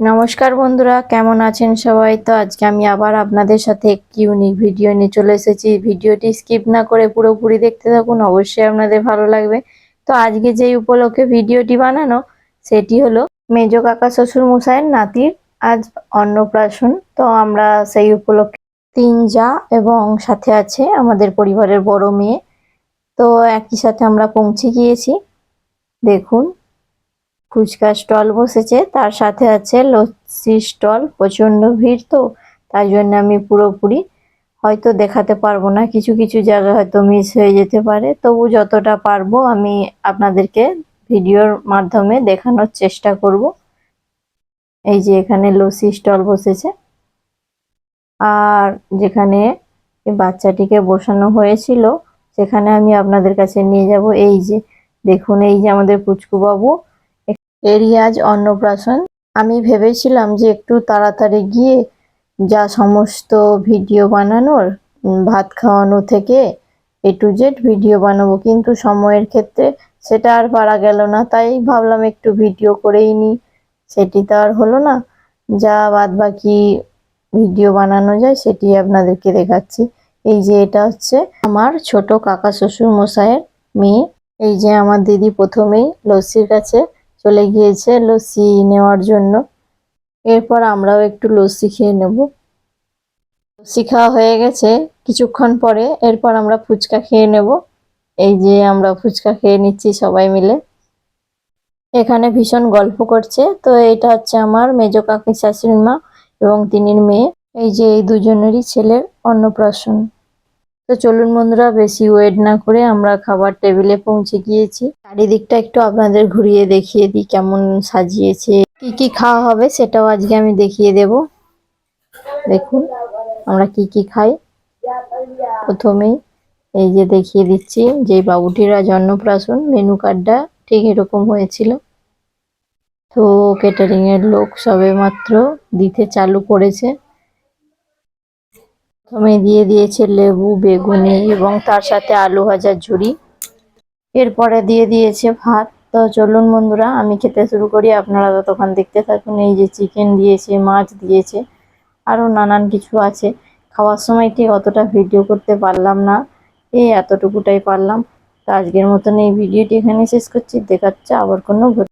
নমস্কার বন্ধুরা, কেমন আছেন সবাই? তো আজকে আমি আবার আপনাদের সাথে একটি ইউনিক ভিডিও নিয়ে চলে এসেছি। ভিডিওটি স্কিপ না করে পুরোপুরি দেখতে থাকুন, অবশ্যই আপনাদের ভালো লাগবে। তো আজকে যেই উপলক্ষে ভিডিওটি বানানো, সেটি হলো মেজ কাকা শ্বশুর মশাইয়ের নাতির আজ অন্নপ্রাশন। তো আমরা সেই উপলক্ষে তিন যা এবং সাথে আছে আমাদের পরিবারের বড় মেয়ে। তো একই সাথে আমরা পৌঁছে গিয়েছি। দেখুন। ফুচকা স্টল বসেছে, তার সাথে আছে লস্যি স্টল, প্রচণ্ড ভিড় তো তাই জন্য আমি পুরোপুরি হয়তো দেখাতে পারব না, কিছু কিছু জায়গা হয়তো মিস হয়ে যেতে পারে, তবু যতটা পারব আমি আপনাদেরকে ভিডিওর মাধ্যমে দেখানোর চেষ্টা করব। এই যে এখানে লস্যি স্টল বসেছে। আর যেখানে বাচ্চাটিকে বসানো হয়েছিল, সেখানে আমি আপনাদের কাছে নিয়ে যাব। এই যে, দেখুন, এই যে আমাদের পুচকু বাবু এরই আজ অন্নপ্রাশন। আমি ভেবেছিলাম যে একটু তাড়াতাড়ি গিয়ে যা সমস্ত ভিডিও বানানোর ভাত খাওয়ানো থেকে এ টু জেড ভিডিও বানাবো। কিন্তু সময়ের ক্ষেত্রে সেটা আর পারা গেল না, তাই ভাবলাম একটু ভিডিও করেই নিই। সেটি তো আর হলো না। যা বাদ বাকি ভিডিও বানানো যায় সেটি আপনাদেরকে দেখাচ্ছি। এই যে এটা হচ্ছে আমার ছোট কাকা শ্বশুর মশাইয়ের মেয়ে। এই যে আমার দিদি প্রথমেই লস্যির কাছে চলে গিয়েছে লস্যি নেওয়ার জন্য। এরপর আমরাও একটু লস্যি খেয়ে নেব। লস্যি খাওয়া হয়ে গেছে কিছুক্ষণ পরে, এরপর আমরা ফুচকা খেয়ে নেব। এই যে আমরা ফুচকা খেয়ে নিচ্ছি সবাই মিলে। এখানে ভীষণ গল্প করছে। তো এটা হচ্ছে আমার মেজ কাকি শাশুড়ি মা এবং তিনির মেয়ে। এই যে এই দুজনেরই ছেলের অন্নপ্রাশন। তো চলুন বন্ধুরা, বেশি ওয়েট না করে আমরা খাবার টেবিলে পৌঁছে গিয়েছি। চারিদিকটা একটু আপনাদের ঘুরিয়ে দেখিয়ে দিই কেমন সাজিয়েছে, কি কি খাওয়া হবে সেটাও আজকে আমি দেখিয়ে দেব। দেখুন, আমরা কি কি খাই। প্রথমেই এই যে দেখিয়ে দিচ্ছি যে বাবুটিরা আজ অন্নপ্রাশন মেনু কার্ডটা ঠিক এরকম হয়েছিল। তো ক্যাটারিংয়ের লোক সবে মাত্র দিতে চালু করেছে। প্রথমে দিয়ে দিয়েছে লেবু, বেগুনি এবং তার সাথে আলু ভাজার ঝুড়ি। এরপরে দিয়ে দিয়েছে ভাত। তো চলুন বন্ধুরা, আমি খেতে শুরু করি। আপনারা ততক্ষণ দেখতে থাকুন, এই যে চিকেন দিয়েছে, মাছ দিয়েছে, আরও নানান কিছু আছে। খাওয়ার সময় ঠিক অতটা ভিডিও করতে পারলাম না, এই এতটুকুটাই পারলাম। তো আজকের মতন এই ভিডিওটি এখানে শেষ করছি। দেখাচ্ছে আবার কোনো